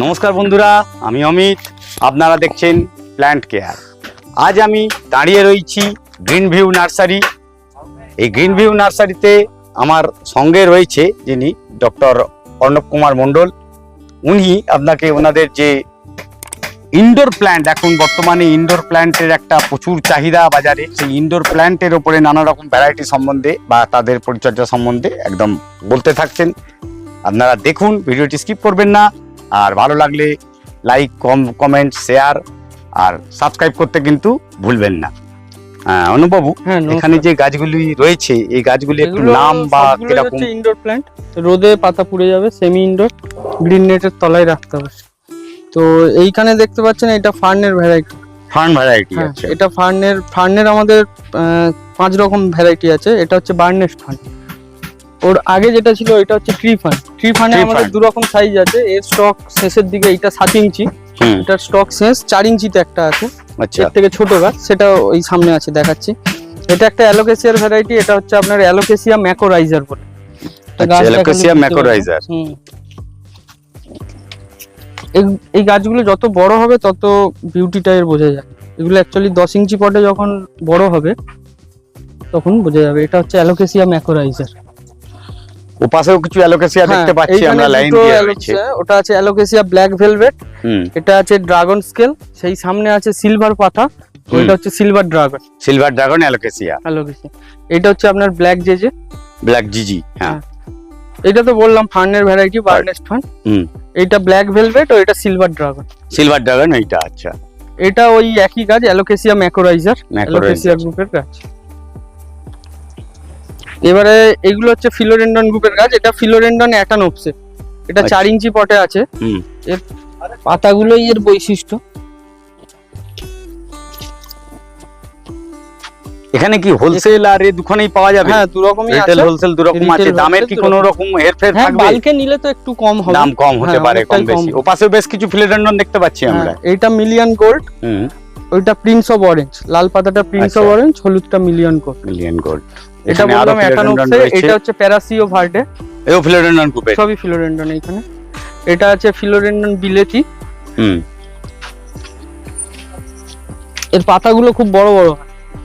নমস্কার বন্ধুরা, আমি অমিত, আপনারা দেখছেন প্ল্যান্ট কেয়ার আজ আমি দাঁড়িয়ে রয়েছি গ্রিন ভিউ নার্সারি এই গ্রিন ভিউ নার্সারিতে আমার সঙ্গে রয়েছে যিনি ডক্টর অর্ণব কুমার মণ্ডল। উনি আপনাকে ওনাদের যে ইনডোর প্ল্যান্ট এখন বর্তমানে ইনডোর প্ল্যান্টের একটা প্রচুর চাহিদা বাজারে। সেই ইনডোর প্ল্যান্টের ওপরে নানা রকম ভ্যারাইটি সম্বন্ধে বা তাদের পরিচর্যা সম্বন্ধে একদম বলতে থাকছেন আপনারা দেখুন, ভিডিওটি স্কিপ করবেন না। আর ভালো লাগলে লাইক কম কমেন্ট শেয়ার আর সাবস্ক্রাইব করতে কিন্তু ভুলবেন না। হ্যাঁ হ্যাঁ এখানে যে গাছগুলি রয়েছে এই গাছগুলি একটু নাম বা কীরকম? ইনডোর প্ল্যান্ট রোদে পাতা পুড়ে যাবে সেমি ইনডোর গ্রিন নেটের তলায় রাখতে হবে। তো এইখানে দেখতে পাচ্ছেন এটা ফার্নের ভ্যারাইটি ফার্ন ভ্যারাইটি আছে এটা ফার্নের ফার্নের আমাদের পাঁচ রকম ভ্যারাইটি আছে। এটা হচ্ছে বার্নেস্ট ফার্ন ওর আগে যেটা ছিল এটা হচ্ছে ট্রি ফান ট্রি Tree আমাদের দু রকম সাইজ আছে। এর স্টক শেষের দিকে এটা সাত ইঞ্চি। এটার স্টক শেষ চার ইঞ্চিতে একটা আছে। আচ্ছা। এর থেকে ছোট গাছ সেটা ওই সামনে আছে দেখাচ্ছি। এটা একটা অ্যালোকেসিয়ার ভ্যারাইটি এটা হচ্ছে আপনার অ্যালোকেসিয়া ম্যাকোরাইজার বলে। গাছ আচ্ছা। ম্যাকোরাইজার হুম। এই- এই গাছগুলো যত বড় হবে তত বিউটিটা এর বোঝা যায়। এগুলো অ্যাকচুয়ালি দশ ইঞ্চি পটে যখন বড় হবে তখন বোঝা যাবে। এটা হচ্ছে অ্যালোকেসিয়া ম্যাকোরাইজার ও পাশেও কিছু অ্যালোকাসিয়া দেখতে পাচ্ছি আমরা লাইন দিয়ে রয়েছে। ওটা আছে অ্যালোকেসিয়া ব্ল্যাক ভেলভেট এটা আছে ড্রাগন স্কেল সেই সামনে আছে সিলভার পাতা। ওইটা হচ্ছে silver dragon. Silver dragon alocasia. Alocasia. এটা হচ্ছে আপনার ব্ল্যাক জেজে। ব্ল্যাক জিজি হ্যাঁ। এটা তো বললাম ফান্ডের ভ্যারাইটি বার্নেস্ট ফান্ড এটা ব্ল্যাক ভেলভেট ও এটা সিলভার ড্রাগন। সিলভার ড্রাগন এইটা আচ্ছা। এটা ওই একই গাছ অ্যালোকেসিয়া ম্যাকোরাইজার। অ্যালোকেসিয়া গ্রুপের গাছ এবারে এগুলো হচ্ছে ফিলোরেন্ডন গ্রুপের গাছ এটা ফিলোরেন্ডন অ্যাটানোপসে। এটা আচ্ছা। চার ইঞ্চি পটে আছে। এর পাতাগুলোই এর বৈশিষ্ট্য। এখানে কি হোলসেল আর এই দুখানেই পাওয়া যাবে? হ্যাঁ দু রকমই আছে। হোলসেল দু রকম আছে। দামের কি কোনো রকম হেরফের হ্যাঁ বালকে নিলে তো একটু কম হবে। দাম কম হতে হ্যাঁ, পারে কম বেশি। কম। ও পাশে বেশ কিছু ফিলোডেন্ডন দেখতে পাচ্ছি আমরা। হ্যাঁ, এইটা মিলিয়ন গোল্ড হুম। ওইটা প্রিন্স অফ অরেঞ্জ লাল পাতাটা প্রিন্স অফ। অরেঞ্জ হলুদটা মিলিয়ন গোল্ড মিলিয়ন গোল্ড এটা বললাম অ্যাটানোপসে এটা হচ্ছে প্যারাসিও ভার্ডে এও ফিলোডেন্ডন গ্রুপের সবই ফিলোরেন্ডন এইখানে। এটা আছে ফিলোরেন্ডন বিলেতি হুম। এর পাতাগুলো খুব বড় বড়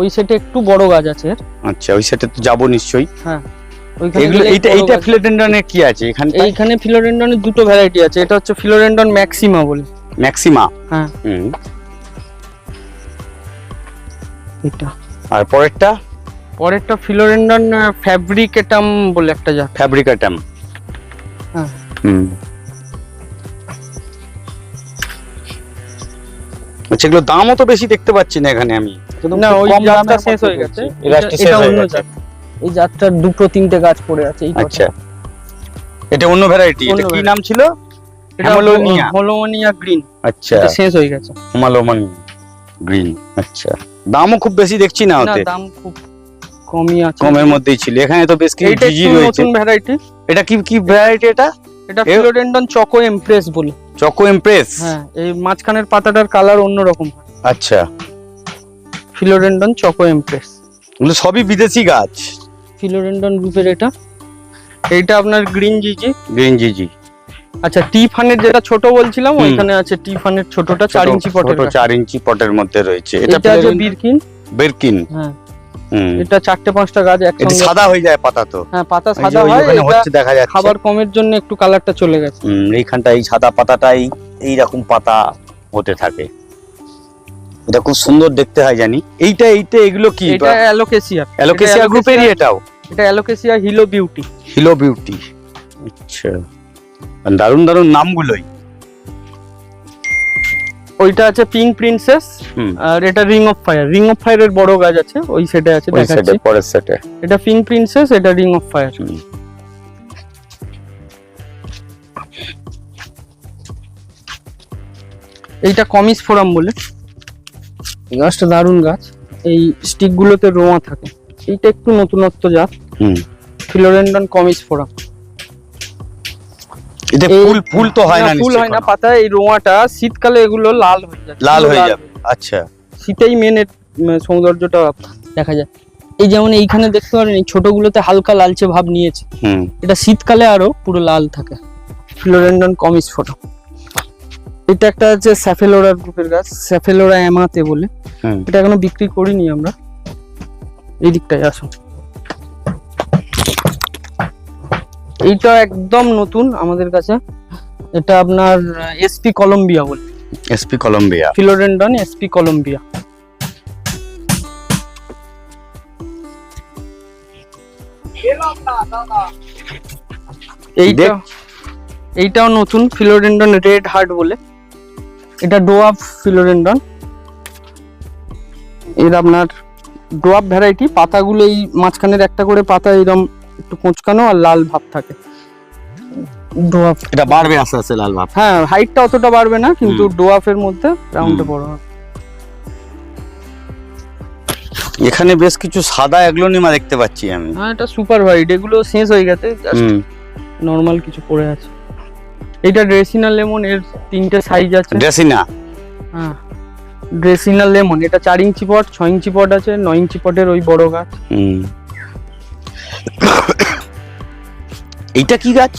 ওই সেটে একটু বড় গাছ আছে। আচ্ছা ওই সেটে তো যাব নিশ্চয়ই। এগুলো বড় ফিলোডেন্ডনের কি আছে? এখানে এইখানে ফিলোরেন্ডনের দুটো ভ্যারাইটি আছে। এটা হচ্ছে ফিলোরেন্ডন ম্যাক্সিমা বলে। ম্যাক্সিমা হ্যাঁ। হুম। এটা। আর পরেরটা? পরেরটা ফিলোরেন্ডন ফ্যাব্রিকেটাম বলে একটা জাত। ফ্যাব্রিকাটাম। হ্যাঁ। হুম। আচ্ছা এগুলো দামও তো বেশি দেখতে পাচ্ছি না এখানে আমি। না ওই জাতটা শেষ হয়ে গেছে। এটা অন্য জাত। এই জাতটার দুটো তিনটে গাছ পড়ে আছে এই আচ্ছা। এটা অন্য ভ্যারাইটি এটা কি নাম ছিল? এটা হ্যামোলোনিয়া। হলোমোনিয়া গ্রিন আচ্ছা। এটা শেষ হয়ে গেছে। হোমালোমান গ্রিন আচ্ছা। দামও খুব বেশি দেখছি না না ওতে। দাম খুব কমই আছে। কমের মধ্যেই ছিল। এখানে তো বেশ কিছু জিজি রয়েছে। নতুন ভ্যারাইটি এটা কি কি ভ্যারাইটি এটা? এটা ফিলোডেন্ডন চকো এমপ্রেস বলে। চকো এমপ্রেস হ্যাঁ এই মাঝখানের পাতাটার কালার অন্যরকম আচ্ছা। ফিলোডেন্ডন চকো এমপ্রেস এগুলো সবই বিদেশি গাছ। ফিলোডেন্ডন গ্রুপের এটা। এইটা আপনার গ্রিন জিজি গ্রিন জিজি আচ্ছা টি ফানের যেটা ছোট বলছিলাম ওইখানে আছে টি ফানের ছোটটা চার ইঞ্চি পটের চার ইঞ্চি পটের মধ্যে রয়েছে। এটা আছে বিরকিন বেরকিন হ্যাঁ। এটা চারটে পাঁচটা গাছ একসঙ্গে। সাদা হয়ে যায় পাতা তো। হ্যাঁ পাতা সাদা হয় হচ্ছে দেখা যাচ্ছে। খাবার কমের জন্য একটু কালারটা চলে গেছে। এইখানটা এই সাদা পাতাটাই এইরকম পাতা হতে থাকে। এটা খুব সুন্দর দেখতে হয় জানি। এইটা এইটা এগুলো কি? এটা অ্যালোকেসিয়া অ্যালোকেসিয়া গ্রুপেরই এটাও? এটা alocasia Hilo beauty. Hilo beauty. আচ্ছা। দারুণ দারুণ নামগুলোই। ওইটা আছে পিঙ্ক প্রিন্সেস আর এটা ring of fire ring of ফায়ারের বড় গাছ আছে ওই সেটে আছে দেখাচ্ছি। পরের সেটে এটা পিঙ্ক প্রিন্সেস এটা রিং অফ ফায়ার এইটা কমিস ফোরাম বলে। এই গাছটা দারুণ গাছ। এই স্টিক গুলোতে রোঁয়া থাকে। এইটা একটু নতুনত্ব জাত। ফিলোরেন্ডন কমিস ফোরাম এতে ফুল ফুল তো হয় না ফুল হয় না। পাতায় এই রোঁয়াটা শীতকালে এগুলো লাল হয়ে যায় লাল হয়ে যাবে আচ্ছা। শীতেই মেন সৌন্দর্যটা দেখা যায়। এই যেমন এইখানে দেখতে পারেন এই ছোটগুলোতে হালকা লালচে ভাব নিয়েছে। এটা শীতকালে আরও পুরো লাল থাকে। ফ্লোরেন্ডন কমিস ফটো। এটা একটা আছে স্যাফেলোরা গ্রুপের গাছ স্যাফেলোরা অ্যামাতে বলে। এটা এখনও বিক্রি করিনি আমরা। এই দিকটায় আসুন। এইটা একদম নতুন আমাদের কাছে। এটা আপনার এসপি কলম্বিয়া বলে। SP Colombia philodendron SP Colombia এইটা এইটাও নতুন ফিলোডেন্ডন রেড হার্ট বলে। এটা ডোয়াফ ফিলোডেন্ডন এর আপনার ডোয়াফ ভ্যারাইটি পাতাগুলো এই মাঝখানের একটা করে পাতা এরকম একটু কোঁচকানো আর লাল ভাব থাকে। ডোয়াফ এটা বাড়বে আস্তে আস্তে লাল ভাব। হ্যাঁ হাইটটা অতটা বাড়বে না কিন্তু ডোয়াফের মধ্যে রাউন্ডে বড় হবে। এখানে বেশ কিছু সাদা এগলোনিমা দেখতে পাচ্ছি আমি। হ্যাঁ এটা সুপার হোয়াইট এগুলো শেষ হয়ে গেছে নর্মাল কিছু পড়ে আছে। এটা ড্রেসিনা লেমন এর তিনটে সাইজ আছে। ড্রেসিনা হ্যাঁ ড্রেসিনা লেমন এটা চার ইঞ্চি পট ছয় ইঞ্চি পট আছে নয় ইঞ্চি পটের ওই বড় গাছ। হুম। এইটা কি গাছ?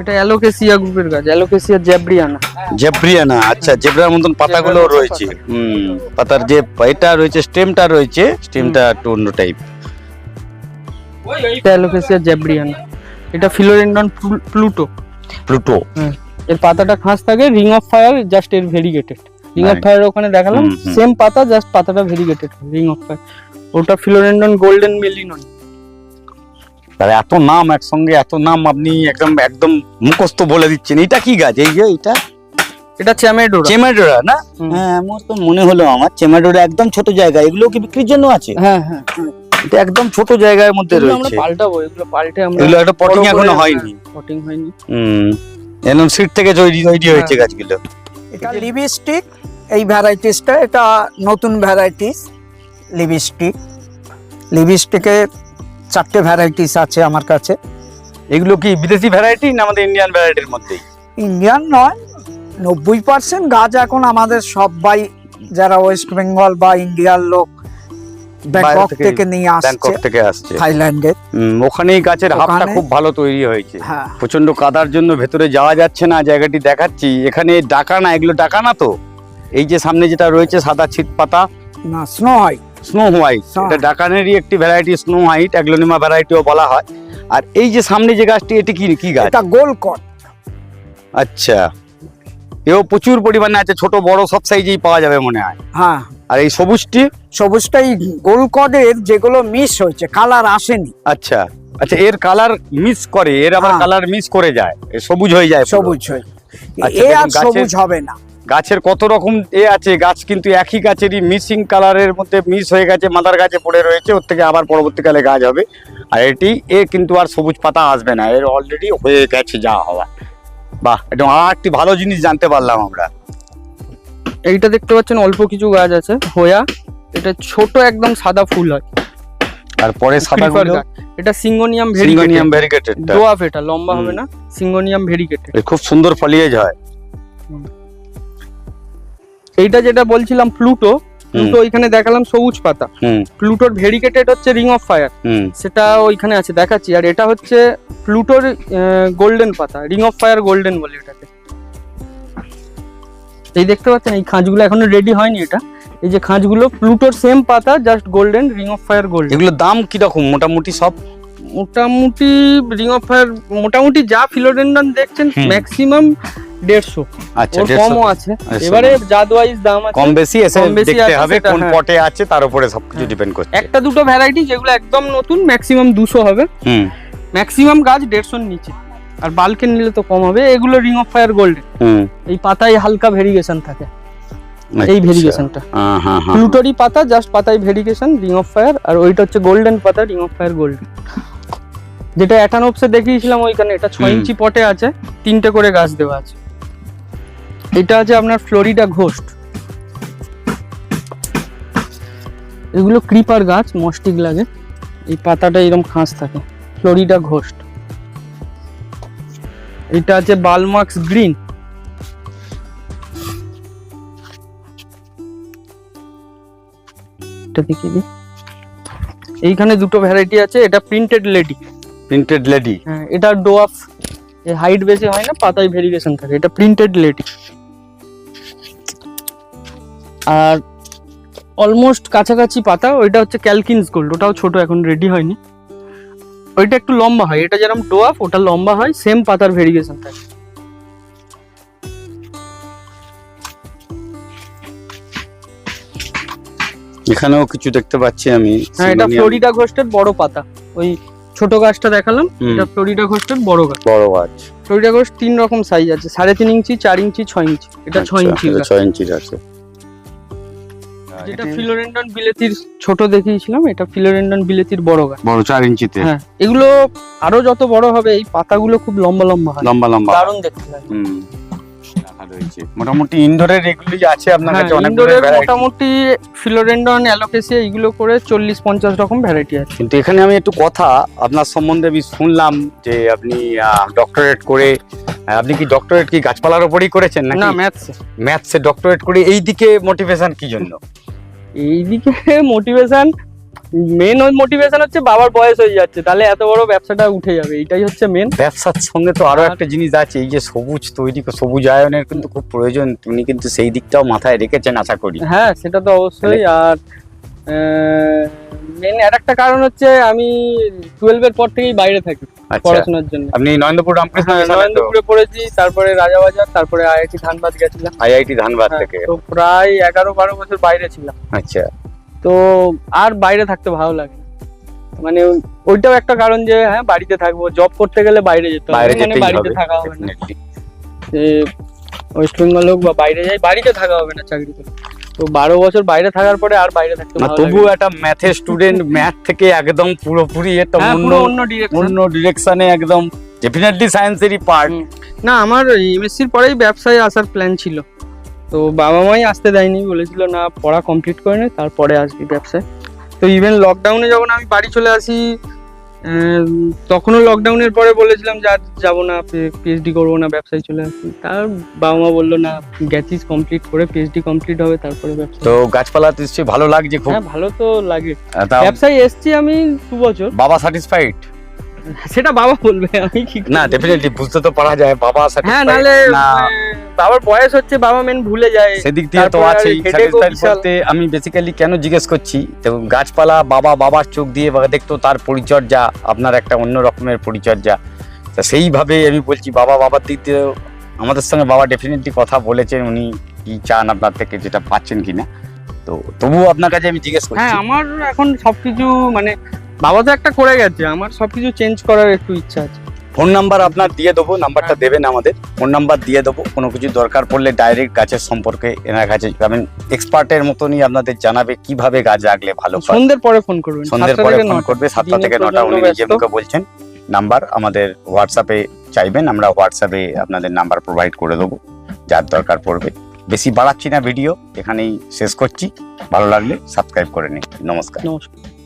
এটা অ্যালোকেসিয়া গ্রুপের গাছ অ্যালোকেসিয়া জ্যাব্রিয়ানা জেব্রিয়ানা আচ্ছা জেব্রার মতন পাতাগুলো রয়েছে। হুম পাতার যে এটা রয়েছে স্টেমটা রয়েছে স্টেমটা একটু অন্য টাইপ এটা অ্যালোকেসিয়া জ্যাব্রিয়ানা এটা ফিলোরেন্ডন প্লুটো। প্লুটো। এর পাতাটা খাস থাকে রিং অফ ফায়ার জাস্ট এর ভেরিগেটেড রিং অফ ফায়ার ওখানে দেখালাম। সেম পাতা জাস্ট পাতাটা ভেরিগেটেড রিং অফ ফায়ার ওটা ফিলোরেন্ডন গোল্ডেন মেলিনন তাহলে এত নাম একসঙ্গে এত নাম আপনি একদম একদম মুখস্থ বলে দিচ্ছেন। এটা কি গাছ? এই যে এটা? এটা চ্যামেডোরা চেমাডোরা না? হ্যাঁ আমার তো মনে হলো আমার। চেমাডোরা একদম ছোট জায়গা। এগুলো কি বিক্রির জন্য আছে? হ্যাঁ হ্যাঁ। এটা একদম ছোট জায়গার মধ্যে এগুলো আমরা পাল্টাবো এগুলো পাল্টে আমরা এগুলো একটা পটিং এখনও হয়নি। পটিং হয়নি। হুম। এরকম সিট থেকে তৈরি তৈরি হয়েছে হ্যাঁ। গাছগুলো। এটা লিপস্টিক এই ভ্যারাইটিসটা এটা নতুন ভ্যারাইটিস লিপস্টিক লিপস্টিকে চারটে ভ্যারাইটিস আছে আমার কাছে। এগুলো কি বিদেশি ভ্যারাইটি না আমাদের ইন্ডিয়ান ভ্যারাইটির মধ্যেই? ইন্ডিয়ান নয় নব্বই পার্সেন্ট গাছ এখন আমাদের সবাই যারা ওয়েস্ট বেঙ্গল বা ইন্ডিয়ার লোক ব্যাংকক থেকে- নিয়ে আসছে ব্যাংকক থেকে আসছে। থাইল্যান্ডের হুম, ওখানেই গাছের হাফটা খুব ভালো তৈরি হয়েছে। হ্যাঁ। প্রচণ্ড কাদার জন্য ভেতরে যাওয়া যাচ্ছে না জায়গাটি দেখাচ্ছি। এখানে ডাকানা এগুলো ডাকানা তো? এই যে সামনে যেটা রয়েছে সাদা ছিট পাতা না স্নো হয়। স্নো হোয়াইট এটা ডাকানেরই একটি ভ্যারাইটি স্নো হোয়াইট অ্যাগ্লোনিমা ভ্যারাইটিও বলা হয়। আর এই যে সামনে যে গাছটি এটি কি কি গাছ? এটা গোল কট। আচ্ছা। এও প্রচুর পরিমাণে আছে ছোট বড় সব সাইজেই পাওয়া যাবে মনে হয়। হ্যাঁ। আর এই সবুজটি? সবুজটাই কটের যেগুলো মিস হয়েছে কালার আসেনি। আচ্ছা। আচ্ছা এর কালার মিস করে এর আবার হ্যাঁ। কালার মিস করে যায় সবুজ হয়ে যায় সবুজ হয়ে আচ্ছা, এ আর সবুজ হবে না। গাছের কত রকম এ আছে গাছ কিন্তু একই গাছেরই মিসিং কালারের মধ্যে মিস হয়ে গেছে মাদার গাছে পড়ে রয়েছে ওর থেকে আবার পরবর্তীকালে গাছ হবে। আর এটি এ কিন্তু আর সবুজ পাতা আসবে না এর অলরেডি হয়ে গেছে যা হওয়া। বাহ এটা আর একটি ভালো জিনিস জানতে পারলাম আমরা। এইটা দেখতে পাচ্ছেন অল্প কিছু গাছ আছে হোয়া। এটা ছোট একদম সাদা ফুল হয়। তারপরে সাদা গাছ। এটা সিঙ্গোনিয়াম সিঙ্গোনিয়াম ভেরিগেটেড ভেরিগেটেড এটা লম্বা হবে না? সিঙ্গোনিয়াম ভেরিগেটেড খুব সুন্দর ফলিয়েজ হয়। এইটা যেটা বলছিলাম প্লুটো প্লুটো ওইখানে দেখালাম সবুজ পাতা। প্লুটোর ভেরিগেটেড হচ্ছে রিং অফ ফায়ার সেটা ওইখানে আছে দেখাচ্ছি। আর এটা হচ্ছে প্লুটোর গোল্ডেন পাতা রিং অফ ফায়ার গোল্ডেন বলে এটাকে। এই দেখতে পাচ্ছেন এই খাঁজগুলো এখনও রেডি হয়নি এটা। এই যে খাঁজগুলো প্লুটোর সেম পাতা just golden ring of fire golden এগুলোর দাম কীরকম? মোটামুটি সব? মোটামুটি রিং অফ ফায়ার মোটামুটি যা ফিলোডেন্ডন দেখছেন ম্যাক্সিমাম দেড়শো। আচ্ছা কমও আছে। আচ্ছা। এবারে জাত ওয়াইজ দাম আছে কম বেশি এসে দেখতে হবে কোন হ্যাঁ। পটে আছে তার উপরে সবকিছু হ্যাঁ। ডিপেন্ড করছে। একটা দুটো ভ্যারাইটি যেগুলো একদম নতুন ম্যাক্সিমাম দুশো হবে। হুম। ম্যাক্সিমাম গাছ দেড়শোর নিচে। আর বাল্কের নিলে তো কম হবে। এগুলো রিং অফ ফায়ার গোল্ডেন হুম। এই পাতায় হালকা ভেরিগেশন থাকে। এই আচ্ছা। ভেরিগেশনটা হ্যাঁ হ্যাঁ হ্যাঁ পাতা জাস্ট পাতায় ভেরিগেশন রিং অফ ফায়ার আর ওইটা হচ্ছে গোল্ডেন পাতা রিং অফ ফায়ার গোল্ডেন যেটা অ্যাটানোপসে দেখিয়েছিলাম ওইখানে এটা ছয় ইঞ্চি পটে আছে তিনটে করে গাছ দেওয়া আছে। এটা আছে আপনার ফ্লোরিডা ঘোস্ট। এগুলো ক্রিপার গাছ মস্টিক লাগে। এই পাতাটা এরকম খাস থাকে। Florida ghost. এটা আছে বালমার্কস গ্রিন। এটা দেখিয়ে দিই। এইখানে দুটো ভ্যারাইটি আছে এটা প্রিন্টেড লেডি প্রিন্টেড লেডি হ্যাঁ এটা ডোয়াফ হাইট বেশি হয় না পাতায় ভেরিগেশন থাকে। এটা প্রিন্টেড লেডি আর অলমোস্ট কাছাকাছি পাতা ওইটা হচ্ছে ক্যালকিনস গোল্ড ওটাও ছোট এখন রেডি হয়নি। ওইটা একটু লম্বা হয় এটা যেরকম ডোয়াফ ওটা লম্বা হয় সেম পাতার ভেরিয়েশন থাকে। এখানেও কিছু দেখতে পাচ্ছি আমি হ্যাঁ এটা ফ্লোরিডা ঘোস্টের বড় পাতা। ওই ছোট গাছটা দেখালাম এটা ফ্লোরিডা ঘোস্টের বড় গাছ। বড় গাছ। ফ্লোরিডা ঘোস্ট তিন রকম সাইজ আছে সাড়ে তিন ইঞ্চি চার ইঞ্চি ছয় ইঞ্চি এটা ছয় আচ্ছা, ইঞ্চি। ছয় ইঞ্চির আছে। যেটা ফিলোরেন্ডন বিলেতির ছোট দেখিয়েছিলাম এটা ফিলোরেন্ডন বিলেতির বড় গাছ। বড় চার ইঞ্চিতে। হ্যাঁ এগুলো আরও যত বড় হবে এই পাতাগুলো খুব লম্বা লম্বা হয়। লম্বা লম্বা। দারুণ দেখতে লাগে। রয়েছে। মোটামুটি ইনডোরের এগুলি আছে আপনার হ্যাঁ কাছে অনেক ইনডোরের মোটামুটি ফিলোরেন্ডন অ্যালোকেসিয়া এগুলো করে চল্লিশ পঞ্চাশ রকম ভ্যারাইটি আছে। কিন্তু এখানে আমি একটু কথা আপনার সম্বন্ধে আমি শুনলাম যে আপনি ডক্টরেট করে আপনি কি ডক্টরেট কি গাছপালার উপরই করেছেন না ম্যাথসে ম্যাথসে ডক্টরেট করে এই দিকে মোটিভেশন কি জন্য? এইদিকে মোটিভেশন মেন মোটিভেশন হচ্ছে বাবার বয়স হয়ে যাচ্ছে। তাহলে এত বড় ব্যবসাটা উঠে যাবে এটাই হচ্ছে মেন ব্যবসার সঙ্গে তো আরও একটা জিনিস আছে এই যে সবুজ তৈরি সবুজ আয়নের কিন্তু খুব প্রয়োজন তুমি কিন্তু সেই দিকটাও মাথায় রেখেছেন আশা করি। হ্যাঁ সেটা তো অবশ্যই আর মেন আর একটা কারণ হচ্ছে আমি টুয়েলভের পর থেকেই বাইরে থাকি আচ্ছা। পড়াশোনার জন্য। আপনি নরেন্দ্রপুর রামকৃষ্ণ হ্যাঁ, নরেন্দ্রপুরে পড়েছি তারপরে রাজাবাজার তারপরে আইআইটি ধানবাদ গেছিলাম। আইআইটি ধানবাদ হ্যাঁ, থেকে। তো প্রায় এগারো বারো বছর বাইরে ছিলাম। আচ্ছা। তো আর বাইরে থাকতে ভালো লাগে মানে ওইটাও একটা কারণ যে হ্যাঁ বাড়িতে থাকব। জব করতে গেলে বাইরে যেতে হবে। মানে বাড়িতে থাকা হবে না। ওয়েস্ট বেঙ্গল হোক বা বাইরে যাই বাড়িতে থাকা হবে না চাকরি করে। তো বারো বছর বাইরে থাকার পরে আর বাইরে থাকতে না তবুও একটা ম্যাথের স্টুডেন্ট ম্যাথ থেকে একদম পুরোপুরি একটা। হ্যাঁ, অন্য অন্য অন্য ডিরেকশনে একদম ডেফিনেটলি সায়েন্সেরই পার্ট। না আমার এমএসসির পরেই ব্যবসায় আসার প্ল্যান ছিল। তো বাবা মাই আসতে দেয়নি বলেছিল না পড়া কমপ্লিট করে নে তারপরে আসবি ব্যবসায়। তো ইভেন লকডাউনে যখন আমি বাড়ি চলে আসি তখনও লকডাউনের পরে বলেছিলাম যে আর যাব না পিএইচডি করব না ব্যবসায় চলে আসি তার বাবা মা বলল না গেছিস কমপ্লিট করে পিএইচডি কমপ্লিট হবে তারপরে ব্যবসা তো গাছপালা নিশ্চয়ই ভালো লাগছে খুব। হ্যাঁ ভালো তো লাগে। ব্যবসায় এসছি আমি দু বছর। বাবা স্যাটিসফাইড সেটা বাবা বলবে আমি কি না ডেফিনেটলি বুঝতে তো পারা যায় বাবা হ্যাঁ স্যাটিসফাইড নাহলে না। বাবার বয়স হচ্ছে বাবা মেন ভুলে যায়। সেদিক দিয়ে তো বিশাল। বলতে আমি বেসিক্যালি কেন জিজ্ঞেস করছি তো গাছপালা বাবা বাবার চোখ দিয়ে দেখতো তার পরিচর্যা আপনার একটা অন্য রকমের পরিচর্যা। তা সেইভাবে আমি বলছি বাবা বাবার দিক দিয়ে আমাদের সঙ্গে বাবা ডেফিনেটলি কথা বলেছেন উনি কি চান আপনার থেকে যেটা পাচ্ছেন কিনা। তো তবুও আপনার কাছে আমি জিজ্ঞেস করছি। হ্যাঁ আমার এখন সবকিছু মানে বাবা তো একটা করে গেছে আমার সবকিছু চেঞ্জ করার একটু ইচ্ছা আছে। ফোন নাম্বার আপনার দিয়ে দেবো নাম্বারটা দেবেন আমাদের। ফোন নাম্বার দিয়ে দেবো কোনো কিছু দরকার পড়লে ডাইরেক্ট গাছের সম্পর্কে এনার কাছে যাবেন। এক্সপার্টের মতনই আপনাদের জানাবে কীভাবে গাছ রাখলে ভালো সন্ধ্যের পরে ফোন করবেন সন্ধ্যের পরে ফোন। করবে সাতটা থেকে নটা উনি নিজে মুখে বলছেন। নাম্বার আমাদের হোয়াটসঅ্যাপে চাইবেন আমরা হোয়াটসঅ্যাপে আপনাদের নাম্বার প্রোভাইড করে দেবো যার দরকার পড়বে। বেশি বাড়াচ্ছি না ভিডিও এখানেই শেষ করছি। ভালো লাগলে সাবস্ক্রাইব করে নিন। নমস্কার। নমস্কার।